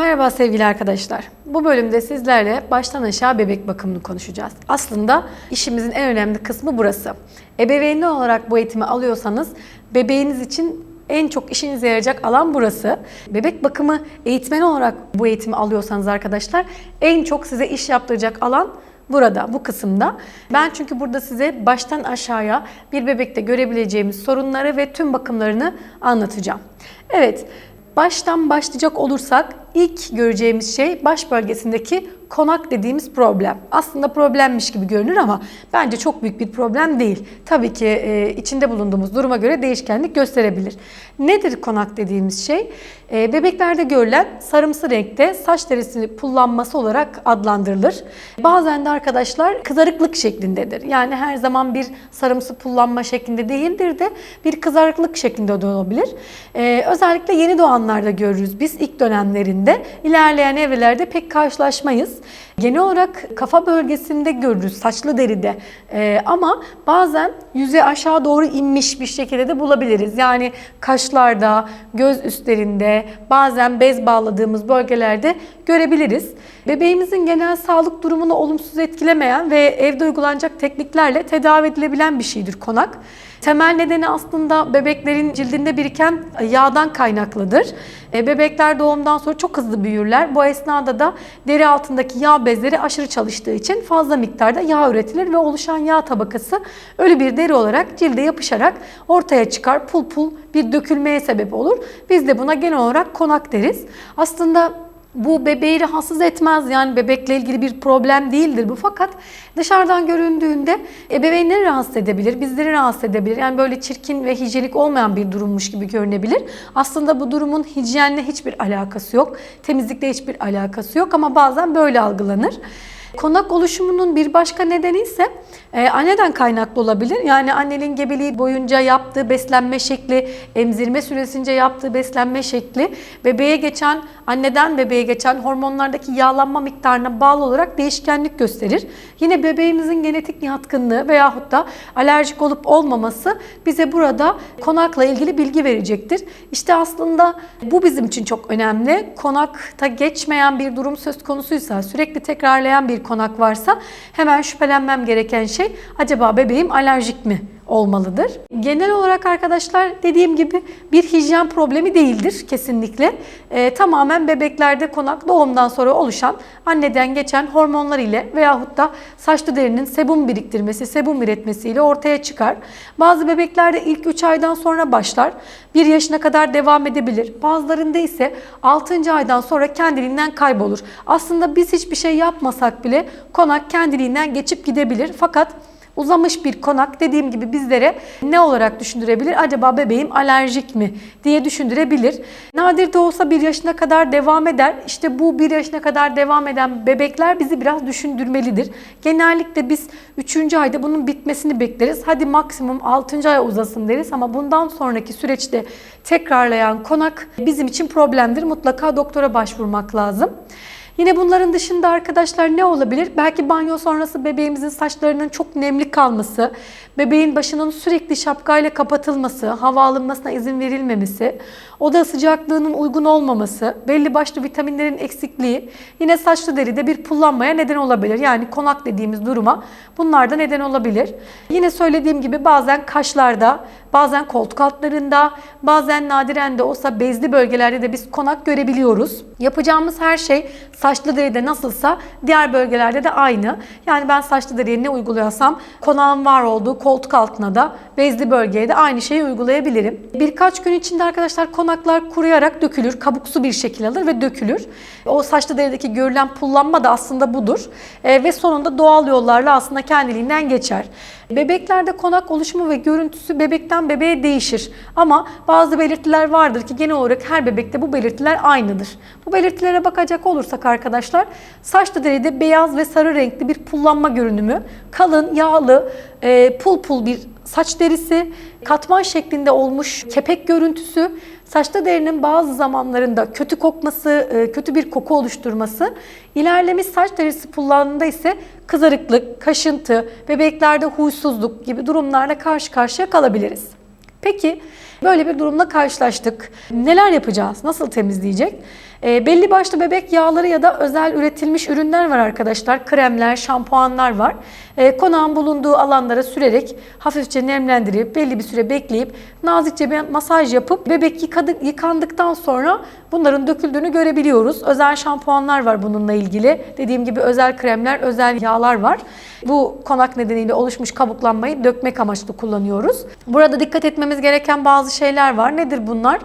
Merhaba sevgili arkadaşlar. Bu bölümde sizlerle baştan aşağı bebek bakımını konuşacağız. Aslında işimizin en önemli kısmı burası. Ebeveynli olarak bu eğitimi alıyorsanız bebeğiniz için en çok işinize yarayacak alan burası. Bebek bakımı eğitmeni olarak bu eğitimi alıyorsanız arkadaşlar en çok size iş yaptıracak alan burada, bu kısımda. Ben çünkü burada size baştan aşağıya bir bebekte görebileceğimiz sorunları ve tüm bakımlarını anlatacağım. Evet, baştan başlayacak olursak ilk göreceğimiz şey baş bölgesindeki konak dediğimiz problem. Aslında problemmiş gibi görünür ama bence çok büyük bir problem değil. Tabii ki e, içinde bulunduğumuz duruma göre değişkenlik gösterebilir. Nedir konak dediğimiz şey? E, bebeklerde görülen sarımsı renkte saç derisini pullanması olarak adlandırılır. Bazen de arkadaşlar kızarıklık şeklindedir. Yani her zaman bir sarımsı pullanma şeklinde değildir de bir kızarıklık şeklinde de olabilir. E, özellikle yeni doğanlarda görürüz biz ilk dönemlerinde. İlerleyen evrelerde pek karşılaşmayız. Genel olarak kafa bölgesinde görürüz saçlı deride Ee, ama bazen yüze aşağı doğru inmiş bir şekilde de bulabiliriz. Yani kaşlarda, göz üstlerinde, bazen bez bağladığımız bölgelerde görebiliriz. Bebeğimizin genel sağlık durumunu olumsuz etkilemeyen ve evde uygulanacak tekniklerle tedavi edilebilen bir şeydir konak. Temel nedeni aslında bebeklerin cildinde biriken yağdan kaynaklıdır. E, Bebekler doğumdan sonra çok hızlı büyürler. Bu esnada da deri altındaki yağ bezleri aşırı çalıştığı için fazla miktarda yağ üretilir ve oluşan yağ tabakası ölü bir deri olarak cilde yapışarak ortaya çıkar. Pul pul bir dökülmeye sebep olur. Biz de buna genel olarak konak deriz. Aslında bu bebeği rahatsız etmez yani bebekle ilgili bir problem değildir bu fakat dışarıdan göründüğünde ebeveynleri rahatsız edebilir, bizleri rahatsız edebilir. Yani böyle çirkin ve hijyenik olmayan bir durummuş gibi görünebilir. Aslında bu durumun hijyenle hiçbir alakası yok, temizlikle hiçbir alakası yok ama bazen böyle algılanır. Konak oluşumunun bir başka nedeni ise e, anneden kaynaklı olabilir. Yani annenin gebeliği boyunca yaptığı beslenme şekli, emzirme süresince yaptığı beslenme şekli, bebeğe geçen, anneden bebeğe geçen hormonlardaki yağlanma miktarına bağlı olarak değişkenlik gösterir. Yine bebeğimizin genetik yatkınlığı veyahut da alerjik olup olmaması bize burada konakla ilgili bilgi verecektir. İşte aslında bu bizim için çok önemli. Konakta geçmeyen bir durum söz konusuysa, sürekli tekrarlayan bir konak varsa hemen şüphelenmem gereken şey acaba bebeğim alerjik mi olmalıdır. Genel olarak arkadaşlar dediğim gibi bir hijyen problemi değildir kesinlikle. Ee, tamamen bebeklerde konak doğumdan sonra oluşan anneden geçen hormonlar ile veyahut da saçlı derinin sebum biriktirmesi, sebum üretmesiyle ortaya çıkar. Bazı bebeklerde ilk 3 aydan sonra başlar. 1 yaşına kadar devam edebilir. Bazılarında ise 6. aydan sonra kendiliğinden kaybolur. Aslında biz hiçbir şey yapmasak bile konak kendiliğinden geçip gidebilir. Fakat Uzamış bir konak dediğim gibi bizlere ne olarak düşündürebilir? Acaba bebeğim alerjik mi diye düşündürebilir. Nadir de olsa bir yaşına kadar devam eder. İşte bu bir yaşına kadar devam eden bebekler bizi biraz düşündürmelidir. Genellikle biz 3. ayda bunun bitmesini bekleriz. Hadi maksimum 6. aya uzasın deriz ama bundan sonraki süreçte tekrarlayan konak bizim için problemdir. Mutlaka doktora başvurmak lazım. Yine bunların dışında arkadaşlar ne olabilir? Belki banyo sonrası bebeğimizin saçlarının çok nemli kalması, bebeğin başının sürekli şapkayla kapatılması, hava alınmasına izin verilmemesi, oda sıcaklığının uygun olmaması, belli başlı vitaminlerin eksikliği, yine saçlı deride bir pullanmaya neden olabilir. Yani konak dediğimiz duruma bunlar da neden olabilir. Yine söylediğim gibi bazen kaşlarda, bazen koltuk altlarında, bazen nadiren de olsa bezli bölgelerde de biz konak görebiliyoruz. Yapacağımız her şey saçlı deride nasılsa diğer bölgelerde de aynı. Yani ben saçlı deriye ne uyguluyorsam konağın var olduğu koltuk altına da bezli bölgeye de aynı şeyi uygulayabilirim. Birkaç gün içinde arkadaşlar konaklar kuruyarak dökülür. Kabuksu bir şekil alır ve dökülür. O saçlı derideki görülen pullanma da aslında budur. E, ve sonunda doğal yollarla aslında kendiliğinden geçer. Bebeklerde konak oluşumu ve görüntüsü bebekten bebeğe değişir. Ama bazı belirtiler vardır ki genel olarak her bebekte bu belirtiler aynıdır. Bu belirtilere bakacak olursak arkadaşlar saçlı deride beyaz ve sarı renkli bir pullanma görünümü, kalın, yağlı, e, pul pul bir saç derisi, katman şeklinde olmuş kepek görüntüsü, saçta derinin bazı zamanlarında kötü kokması, e, kötü bir koku oluşturması, ilerlemiş saç derisi pullandığında ise kızarıklık, kaşıntı, bebeklerde huysuzluk gibi durumlarla karşı karşıya kalabiliriz. Peki böyle bir durumla karşılaştık. Neler yapacağız? Nasıl temizleyecek? E, belli başlı bebek yağları ya da özel üretilmiş ürünler var arkadaşlar. Kremler, şampuanlar var. E, konağın bulunduğu alanlara sürerek hafifçe nemlendirip belli bir süre bekleyip nazikçe bir masaj yapıp bebek yıkadık, yıkandıktan sonra bunların döküldüğünü görebiliyoruz. Özel şampuanlar var bununla ilgili. Dediğim gibi özel kremler, özel yağlar var. Bu konak nedeniyle oluşmuş kabuklanmayı dökmek amaçlı kullanıyoruz. Burada dikkat etmemiz gereken bazı şeyler var. Nedir bunlar?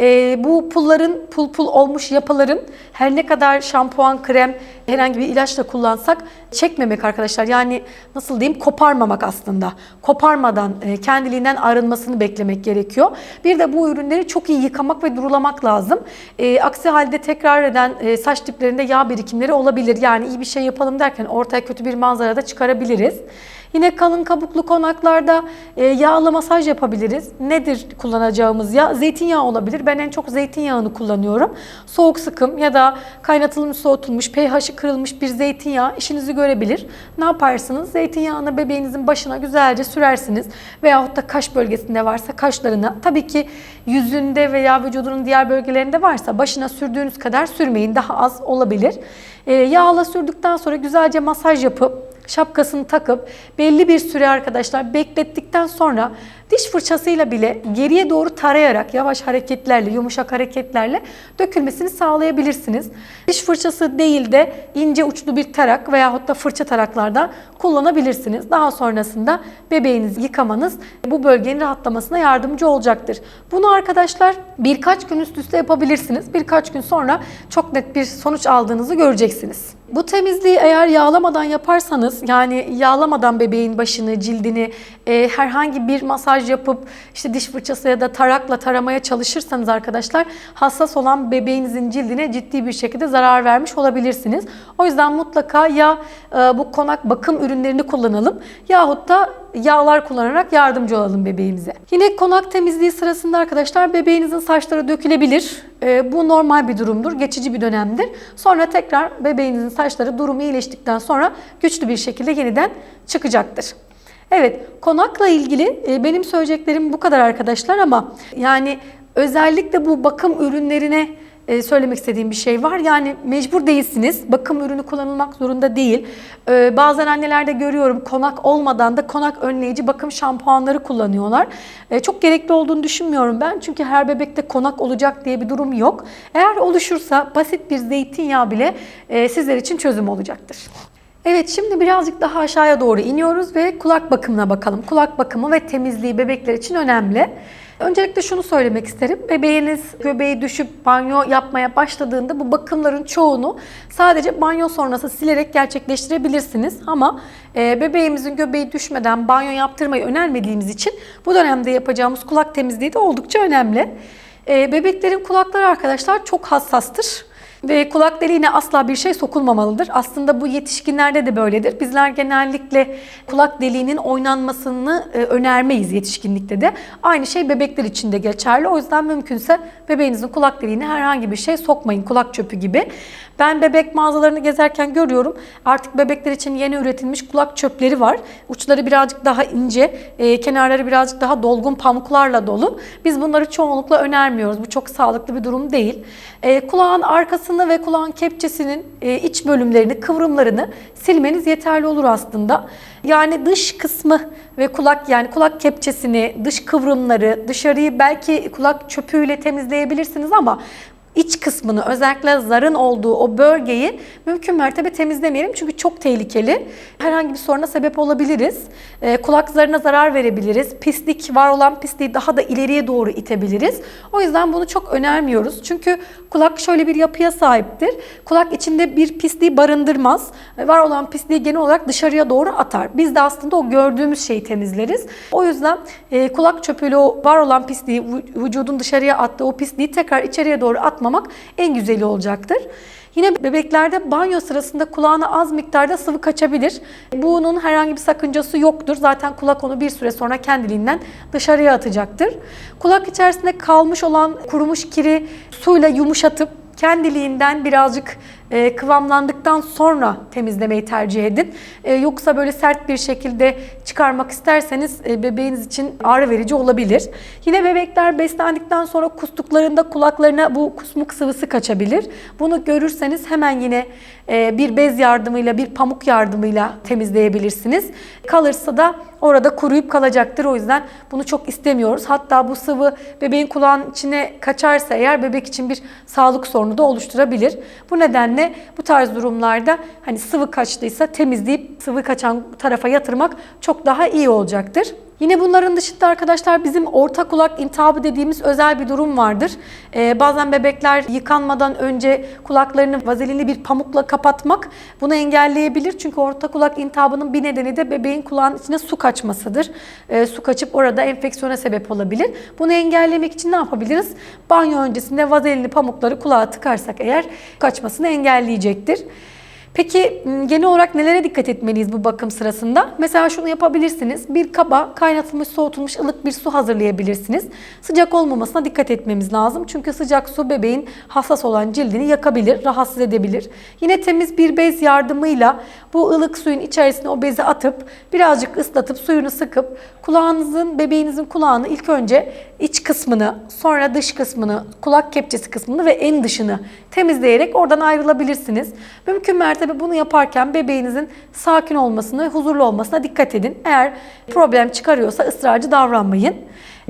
Ee, bu pulların, pul pul olmuş yapıların her ne kadar şampuan, krem, herhangi bir ilaçla kullansak çekmemek arkadaşlar. Yani nasıl diyeyim koparmamak aslında. Koparmadan e, kendiliğinden arınmasını beklemek gerekiyor. Bir de bu ürünleri çok iyi yıkamak ve durulamak lazım. E, aksi halde tekrar eden e, saç diplerinde yağ birikimleri olabilir. Yani iyi bir şey yapalım derken ortaya kötü bir manzara da çıkarabiliriz. Yine kalın kabuklu konaklarda e, yağlı masaj yapabiliriz. Nedir kullanacağımız yağ? Zeytinyağı olabilir. Ben en çok zeytinyağını kullanıyorum. Soğuk sıkım ya da kaynatılmış soğutulmuş, pH'i kırılmış bir zeytinyağı işinizi görebilir. Ne yaparsınız? Zeytinyağını bebeğinizin başına güzelce sürersiniz. Veyahut da kaş bölgesinde varsa kaşlarına. Tabii ki yüzünde veya vücudunun diğer bölgelerinde varsa başına sürdüğünüz kadar sürmeyin. Daha az olabilir. E, yağla sürdükten sonra güzelce masaj yapıp şapkasını takıp belli bir süre arkadaşlar beklettikten sonra diş fırçasıyla bile geriye doğru tarayarak yavaş hareketlerle, yumuşak hareketlerle dökülmesini sağlayabilirsiniz. Diş fırçası değil de ince uçlu bir tarak veyahut da fırça taraklardan kullanabilirsiniz. Daha sonrasında bebeğinizi yıkamanız bu bölgenin rahatlamasına yardımcı olacaktır. Bunu arkadaşlar birkaç gün üst üste yapabilirsiniz. Birkaç gün sonra çok net bir sonuç aldığınızı göreceksiniz. Bu temizliği eğer yağlamadan yaparsanız yani yağlamadan bebeğin başını, cildini e, herhangi bir masaj yapıp işte diş fırçası ya da tarakla taramaya çalışırsanız arkadaşlar hassas olan bebeğinizin cildine ciddi bir şekilde zarar vermiş olabilirsiniz. O yüzden mutlaka ya e, bu konak bakım ürünlerini kullanalım yahut da yağlar kullanarak yardımcı olalım bebeğimize. Yine konak temizliği sırasında arkadaşlar bebeğinizin saçları dökülebilir. E, bu normal bir durumdur, geçici bir dönemdir. Sonra tekrar bebeğinizin saçları durumu iyileştikten sonra güçlü bir şekilde yeniden çıkacaktır. Evet, konakla ilgili e, benim söyleyeceklerim bu kadar arkadaşlar ama yani özellikle bu bakım ürünlerine e, söylemek istediğim bir şey var. Yani mecbur değilsiniz. Bakım ürünü kullanılmak zorunda değil. E, bazen annelerde görüyorum konak olmadan da konak önleyici bakım şampuanları kullanıyorlar. E, çok gerekli olduğunu düşünmüyorum ben. Çünkü her bebekte konak olacak diye bir durum yok. Eğer oluşursa basit bir zeytinyağı bile sizler için çözüm olacaktır. Evet şimdi birazcık daha aşağıya doğru iniyoruz ve kulak bakımına bakalım. Kulak bakımı ve temizliği bebekler için önemli. Öncelikle şunu söylemek isterim. Bebeğiniz göbeği düşüp banyo yapmaya başladığında bu bakımların çoğunu sadece banyo sonrası silerek gerçekleştirebilirsiniz. Ama e, bebeğimizin göbeği düşmeden banyo yaptırmayı önermediğimiz için bu dönemde yapacağımız kulak temizliği de oldukça önemli. E, bebeklerin kulakları arkadaşlar çok hassastır. Ve kulak deliğine asla bir şey sokulmamalıdır. Aslında bu yetişkinlerde de böyledir. Bizler genellikle kulak deliğinin oynanmasını e, önermeyiz yetişkinlikte de. Aynı şey bebekler için de geçerli. O yüzden mümkünse bebeğinizin kulak deliğine herhangi bir şey sokmayın. Kulak çöpü gibi. Ben bebek mağazalarını gezerken görüyorum. Artık bebekler için yeni üretilmiş kulak çöpleri var. Uçları birazcık daha ince, e, kenarları birazcık daha dolgun pamuklarla dolu. Biz bunları çoğunlukla önermiyoruz. Bu çok sağlıklı bir durum değil. E, kulağın arkasını ve kulağın kepçesinin e, iç bölümlerini, kıvrımlarını silmeniz yeterli olur aslında. Yani dış kısmı ve kulak yani kulak kepçesini, dış kıvrımları, dışarıyı belki kulak çöpüyle temizleyebilirsiniz ama iç kısmını özellikle zarın olduğu o bölgeyi mümkün mertebe temizlemeyelim. Çünkü çok tehlikeli. Herhangi bir soruna sebep olabiliriz. E, kulak zarına zarar verebiliriz. Pislik, var olan pisliği daha da ileriye doğru itebiliriz. O yüzden bunu çok önermiyoruz. Çünkü kulak şöyle bir yapıya sahiptir. Kulak içinde bir pisliği barındırmaz. E, var olan pisliği genel olarak dışarıya doğru atar. Biz de aslında o gördüğümüz şeyi temizleriz. O yüzden e, kulak çöpüyle o var olan pisliği, vücudun dışarıya attığı o pisliği tekrar içeriye doğru atmak atmamak en güzeli olacaktır. Yine bebeklerde banyo sırasında kulağına az miktarda sıvı kaçabilir. Bunun herhangi bir sakıncası yoktur. Zaten kulak onu bir süre sonra kendiliğinden dışarıya atacaktır. Kulak içerisinde kalmış olan kurumuş kiri suyla yumuşatıp kendiliğinden birazcık e, kıvamlandıktan sonra temizlemeyi tercih edin. E, yoksa böyle sert bir şekilde çıkarmak isterseniz e, bebeğiniz için ağrı verici olabilir. Yine bebekler beslendikten sonra kustuklarında kulaklarına bu kusmuk sıvısı kaçabilir. Bunu görürseniz hemen yine e, bir bez yardımıyla, bir pamuk yardımıyla temizleyebilirsiniz. Kalırsa da orada kuruyup kalacaktır. O yüzden bunu çok istemiyoruz. Hatta bu sıvı bebeğin kulağının içine kaçarsa eğer bebek için bir sağlık sorunu da oluşturabilir. Bu nedenle bu tarz durumlarda hani sıvı kaçtıysa temizleyip sıvı kaçan tarafa yatırmak çok daha iyi olacaktır. Yine bunların dışında arkadaşlar bizim orta kulak intihabı dediğimiz özel bir durum vardır. Ee, bazen bebekler yıkanmadan önce kulaklarını vazelinli bir pamukla kapatmak bunu engelleyebilir. Çünkü orta kulak intihabının bir nedeni de bebeğin kulağının içine su kaçmasıdır. Ee, su kaçıp orada enfeksiyona sebep olabilir. Bunu engellemek için ne yapabiliriz? Banyo öncesinde vazelinli pamukları kulağa tıkarsak eğer kaçmasını engelleyecektir. Peki genel olarak nelere dikkat etmeliyiz bu bakım sırasında? Mesela şunu yapabilirsiniz. Bir kaba kaynatılmış, soğutulmuş ılık bir su hazırlayabilirsiniz. Sıcak olmamasına dikkat etmemiz lazım. Çünkü sıcak su bebeğin hassas olan cildini yakabilir, rahatsız edebilir. Yine temiz bir bez yardımıyla bu ılık suyun içerisine o bezi atıp birazcık ıslatıp suyunu sıkıp kulağınızın, bebeğinizin kulağını ilk önce iç kısmını, sonra dış kısmını, kulak kepçesi kısmını ve en dışını temizleyerek oradan ayrılabilirsiniz. Mümkün mertebe bunu yaparken bebeğinizin sakin olmasına huzurlu olmasına dikkat edin. Eğer problem çıkarıyorsa ısrarcı davranmayın.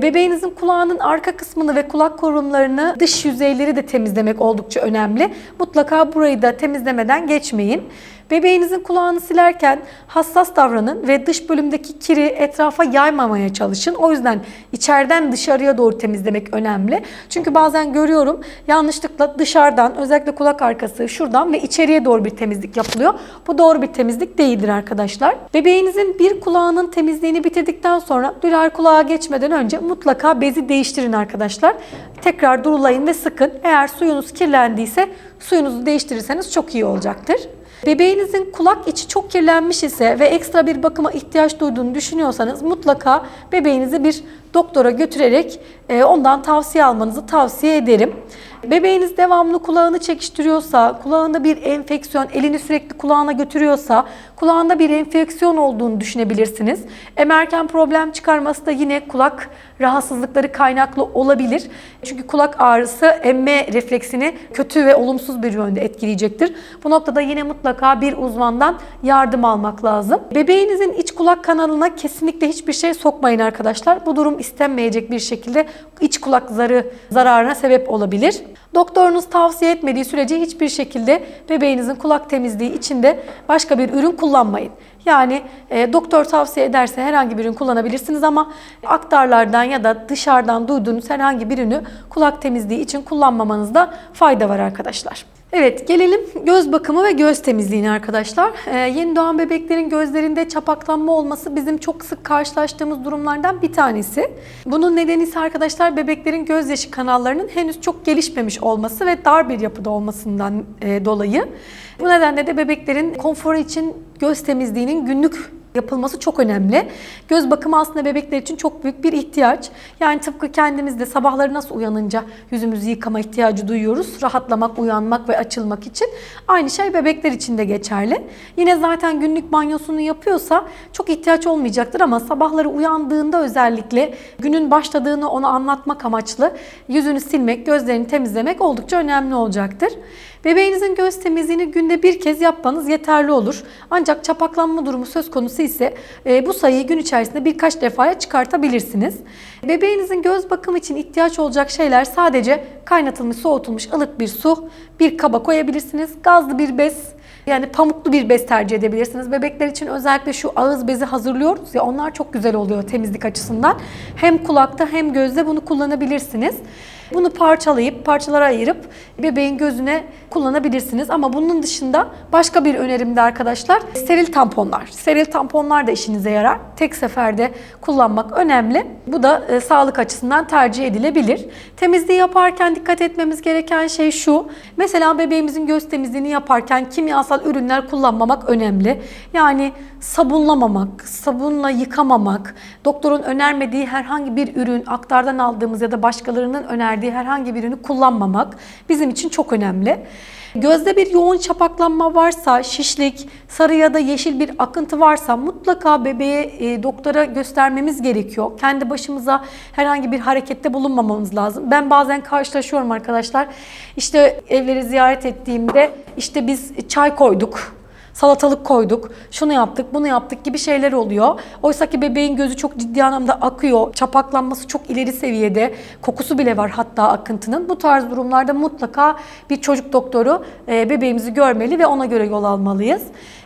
Bebeğinizin kulağının arka kısmını ve kulak korumlarını, dış yüzeyleri de temizlemek oldukça önemli. Mutlaka burayı da temizlemeden geçmeyin. Bebeğinizin kulağını silerken hassas davranın ve dış bölümdeki kiri etrafa yaymamaya çalışın. O yüzden içeriden dışarıya doğru temizlemek önemli. Çünkü bazen görüyorum yanlışlıkla dışarıdan özellikle kulak arkası şuradan ve içeriye doğru bir temizlik yapılıyor. Bu doğru bir temizlik değildir arkadaşlar. Bebeğinizin bir kulağının temizliğini bitirdikten sonra diğer kulağa geçmeden önce mutlaka bezi değiştirin arkadaşlar. Tekrar durulayın ve sıkın. Eğer suyunuz kirlendiyse suyunuzu değiştirirseniz çok iyi olacaktır. Bebeğinizin kulak içi çok kirlenmiş ise ve ekstra bir bakıma ihtiyaç duyduğunu düşünüyorsanız mutlaka bebeğinizi bir doktora götürerek e, ondan tavsiye almanızı tavsiye ederim. Bebeğiniz devamlı kulağını çekiştiriyorsa, kulağında bir enfeksiyon, elini sürekli kulağına götürüyorsa, kulağında bir enfeksiyon olduğunu düşünebilirsiniz. Emerken problem çıkarması da yine kulak rahatsızlıkları kaynaklı olabilir. Çünkü kulak ağrısı emme refleksini kötü ve olumsuz bir yönde etkileyecektir. Bu noktada yine mutlaka bir uzmandan yardım almak lazım. Bebeğinizin iç kulak kanalına kesinlikle hiçbir şey sokmayın arkadaşlar. Bu durum istenmeyecek bir şekilde iç kulak zarı zararına sebep olabilir. Doktorunuz tavsiye etmediği sürece hiçbir şekilde bebeğinizin kulak temizliği içinde başka bir ürün kullanmayın. Yani e, doktor tavsiye ederse herhangi bir ürün kullanabilirsiniz ama aktarlardan ya da dışarıdan duyduğunuz herhangi bir ürünü kulak temizliği için kullanmamanızda fayda var arkadaşlar. Evet gelelim göz bakımı ve göz temizliğine arkadaşlar. Ee, yeni doğan bebeklerin gözlerinde çapaklanma olması bizim çok sık karşılaştığımız durumlardan bir tanesi. Bunun nedeni ise arkadaşlar bebeklerin gözyaşı kanallarının henüz çok gelişmemiş olması ve dar bir yapıda olmasından e, dolayı. Bu nedenle de bebeklerin konforu için göz temizliğinin günlük yapılması çok önemli. Göz bakımı aslında bebekler için çok büyük bir ihtiyaç. Yani tıpkı kendimiz de sabahları nasıl uyanınca yüzümüzü yıkama ihtiyacı duyuyoruz. Rahatlamak, uyanmak ve açılmak için. Aynı şey bebekler için de geçerli. Yine zaten günlük banyosunu yapıyorsa çok ihtiyaç olmayacaktır ama sabahları uyandığında özellikle günün başladığını ona anlatmak amaçlı yüzünü silmek, gözlerini temizlemek oldukça önemli olacaktır. Bebeğinizin göz temizliğini günde bir kez yapmanız yeterli olur. Ancak çapaklanma durumu söz konusu ise e, bu sayıyı gün içerisinde birkaç defaya çıkartabilirsiniz. Bebeğinizin göz bakımı için ihtiyaç olacak şeyler sadece kaynatılmış, soğutulmuş ılık bir su, bir kaba koyabilirsiniz. Gazlı bir bez, yani pamuklu bir bez tercih edebilirsiniz. Bebekler için özellikle şu ağız bezi hazırlıyoruz ya onlar çok güzel oluyor temizlik açısından. Hem kulakta hem gözde bunu kullanabilirsiniz. Bunu parçalayıp parçalara ayırıp bebeğin gözüne kullanabilirsiniz. Ama bunun dışında başka bir önerim de arkadaşlar steril tamponlar. Steril tamponlar da işinize yarar. Tek seferde kullanmak önemli. Bu da e, sağlık açısından tercih edilebilir. Temizliği yaparken dikkat etmemiz gereken şey şu. Mesela bebeğimizin göz temizliğini yaparken kimyasal ürünler kullanmamak önemli. Yani sabunlamamak, sabunla yıkamamak, doktorun önermediği herhangi bir ürün, aktardan aldığımız ya da başkalarının önerdiği herhangi bir ürünü kullanmamak bizim için çok önemli. Gözde bir yoğun çapaklanma varsa, şişlik, sarı ya da yeşil bir akıntı varsa mutlaka bebeğe e, doktora göstermemiz gerekiyor. Kendi başımıza herhangi bir harekette bulunmamamız lazım. Ben bazen karşılaşıyorum arkadaşlar. İşte evleri ziyaret ettiğimde işte biz çay koyduk salatalık koyduk, şunu yaptık, bunu yaptık gibi şeyler oluyor. Oysa ki bebeğin gözü çok ciddi anlamda akıyor, çapaklanması çok ileri seviyede, kokusu bile var hatta akıntının. Bu tarz durumlarda mutlaka bir çocuk doktoru e, bebeğimizi görmeli ve ona göre yol almalıyız.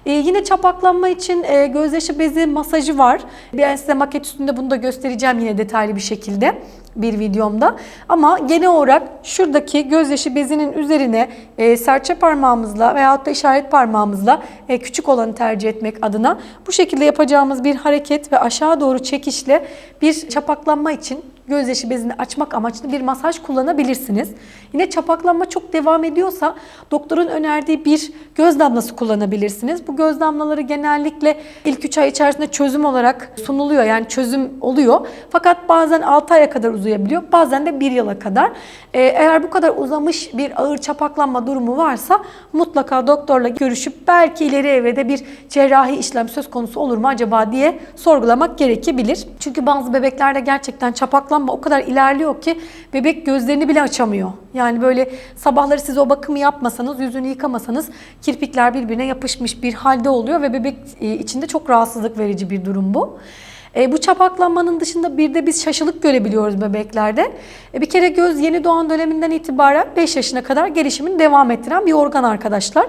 E, yine çapaklanma için e, gözyaşı bezi masajı var. Ben size maket üstünde bunu da göstereceğim yine detaylı bir şekilde bir videomda. Ama genel olarak şuradaki gözyaşı bezinin üzerine e, serçe parmağımızla veyahut da işaret parmağımızla e, küçük olanı tercih etmek adına bu şekilde yapacağımız bir hareket ve aşağı doğru çekişle bir çapaklanma için gözyaşı bezini açmak amaçlı bir masaj kullanabilirsiniz. Yine çapaklanma çok devam ediyorsa doktorun önerdiği bir göz damlası kullanabilirsiniz. Bu göz damlaları genellikle ilk 3 ay içerisinde çözüm olarak sunuluyor. Yani çözüm oluyor. Fakat bazen 6 aya kadar uzayabiliyor. Bazen de 1 yıla kadar. Ee, eğer bu kadar uzamış bir ağır çapaklanma durumu varsa mutlaka doktorla görüşüp belki ileri evrede bir cerrahi işlem söz konusu olur mu acaba diye sorgulamak gerekebilir. Çünkü bazı bebeklerde gerçekten çapaklanma o kadar ilerliyor ki bebek gözlerini bile açamıyor. Yani böyle sabahları siz o bakımı yapmasanız, yüzünü yıkamasanız kirpikler birbirine yapışmış bir halde oluyor ve bebek e, içinde çok rahatsızlık verici bir durum bu. E, bu çapaklanmanın dışında bir de biz şaşılık görebiliyoruz bebeklerde. E, bir kere göz yeni doğan döneminden itibaren 5 yaşına kadar gelişimini devam ettiren bir organ arkadaşlar.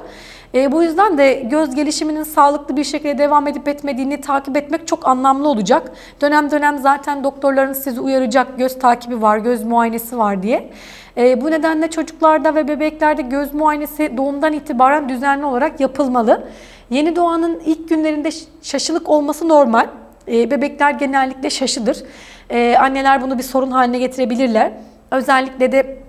E, bu yüzden de göz gelişiminin sağlıklı bir şekilde devam edip etmediğini takip etmek çok anlamlı olacak. Dönem dönem zaten doktorlarınız sizi uyaracak göz takibi var, göz muayenesi var diye. E, bu nedenle çocuklarda ve bebeklerde göz muayenesi doğumdan itibaren düzenli olarak yapılmalı. Yeni doğanın ilk günlerinde şaşılık olması normal. E, bebekler genellikle şaşıdır. E, anneler bunu bir sorun haline getirebilirler. Özellikle de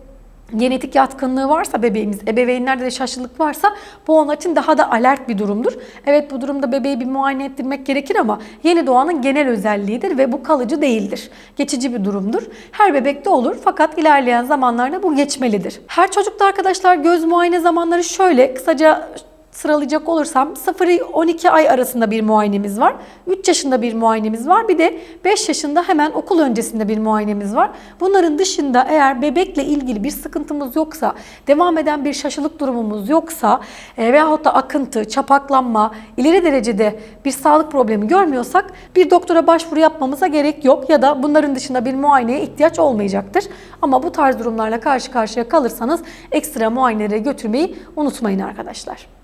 genetik yatkınlığı varsa bebeğimiz, ebeveynlerde de şaşılık varsa bu onun için daha da alert bir durumdur. Evet bu durumda bebeği bir muayene ettirmek gerekir ama yeni doğanın genel özelliğidir ve bu kalıcı değildir. Geçici bir durumdur. Her bebekte olur fakat ilerleyen zamanlarda bu geçmelidir. Her çocukta arkadaşlar göz muayene zamanları şöyle kısaca sıralayacak olursam 0-12 ay arasında bir muayenemiz var. 3 yaşında bir muayenemiz var. Bir de 5 yaşında hemen okul öncesinde bir muayenemiz var. Bunların dışında eğer bebekle ilgili bir sıkıntımız yoksa, devam eden bir şaşılık durumumuz yoksa e, veyahut da akıntı, çapaklanma, ileri derecede bir sağlık problemi görmüyorsak bir doktora başvuru yapmamıza gerek yok ya da bunların dışında bir muayeneye ihtiyaç olmayacaktır. Ama bu tarz durumlarla karşı karşıya kalırsanız ekstra muayenelere götürmeyi unutmayın arkadaşlar.